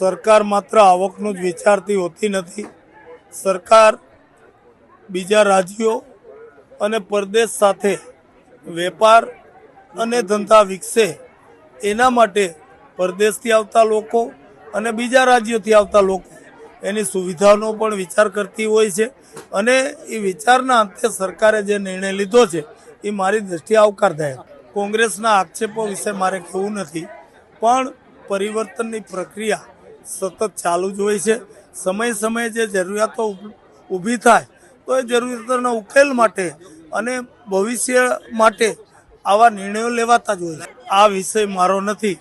સરકાર માત્ર આવકનું જ વિચારતી હોતી નથી. સરકાર બીજા રાજ્યો અને પરદેશ સાથે વેપાર અને ધંધા વિકસે એના માટે પરદેશથી આવતા લોકો અને બીજા રાજ્યોથી આવતા લોકો એની સુવિધાનો પણ વિચાર કરતી હોય છે અને એ વિચારના અંતે સરકારે જે નિર્ણય લીધો છે એ મારી દ્રષ્ટિએ આવકારદાયક. કોંગ્રેસના આક્ષેપો વિશે મારે કહેવું નથી, પણ પરિવર્તનની પ્રક્રિયા સતત ચાલુ જ હોય છે. સમય સમયે જે જરૂરિયાતો ઊભી થાય, તો એ જરૂરિયાતોના ઉકેલ માટે અને ભવિષ્ય માટે આવા નિર્ણયો લેવાતા જ હોય આ વિષય મારો નથી,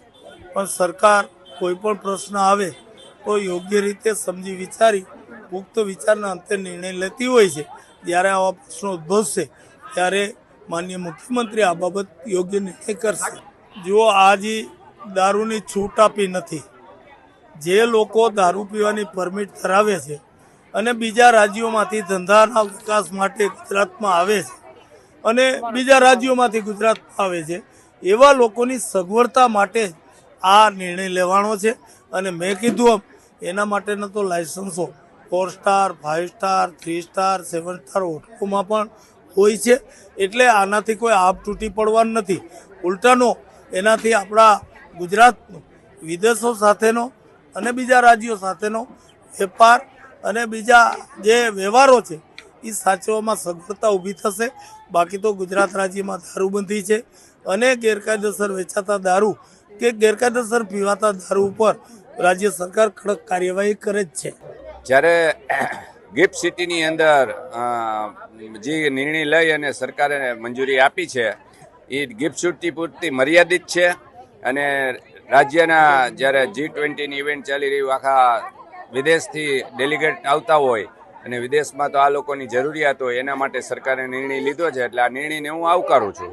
પણ સરકાર કોઈ પણ પ્રશ્ન આવે તો યોગ્ય રીતે સમજી વિચારી, પુખ્ત વિચારના અંતે નિર્ણય લેતી હોય છે. જ્યારે આવા પ્રશ્નો ઉદ્ભવશે, ત્યારે માન્ય મુખ્યમંત્રી આ બાબત યોગ્ય નિર્ણય કરશે. જુઓ, આજે દારૂની છૂટ આપી નથી. જે લોકો દારૂ પીવાની પરમિટ ધરાવે છે અને બીજા રાજ્યોમાંથી ધંધાના વિકાસ માટે ગુજરાતમાં આવે છે અને બીજા રાજ્યોમાંથી ગુજરાતમાં આવે છે, એવા લોકોની સગવડતા માટે આ નિર્ણય લેવાનો છે. અને મેં કીધું એના માટેના તો લાયસન્સો four star five star three star seven star હોટલોમાં પણ હોય છે. એટલે આનાથી કોઈ આપ તૂટી પડવાનું નથી. ઉલટાનો, એનાથી આપણા ગુજરાતનો, વિદેશો સાથેનો અને બીજા રાજ્યો સાથેનો વેપાર અને બીજા જે વ્યવહારો છે એ સાચવવામાં સગવડતા ઊભી થશે. બાકી તો ગુજરાત રાજ્યમાં દારૂબંધી છે અને ગેરકાયદેસર વેચાતા દારૂ કે ગેરકાયદેસર પીવાતા દારૂ ઉપર રાજ્ય સરકાર કડક કાર્યવાહી કરે જ છે. જ્યારે ગિફ્ટ સિટીની અંદર જે નિર્ણય લઈ અને સરકારે મંજૂરી આપી છે એ ગિફ્ટ સિટી પૂરતી મર્યાદિત છે અને રાજ્યના જ્યારે જી ટ્વેન્ટીની ઇવેન્ટ ચાલી રહ્યું આખા વિદેશથી ડેલિગેટ આવતા હોય અને વિદેશમાં તો આ લોકોની જરૂરિયાત હોય, એના માટે સરકારે નિર્ણય લીધો છે, એટલે આ નિર્ણયને હું આવકારું છું.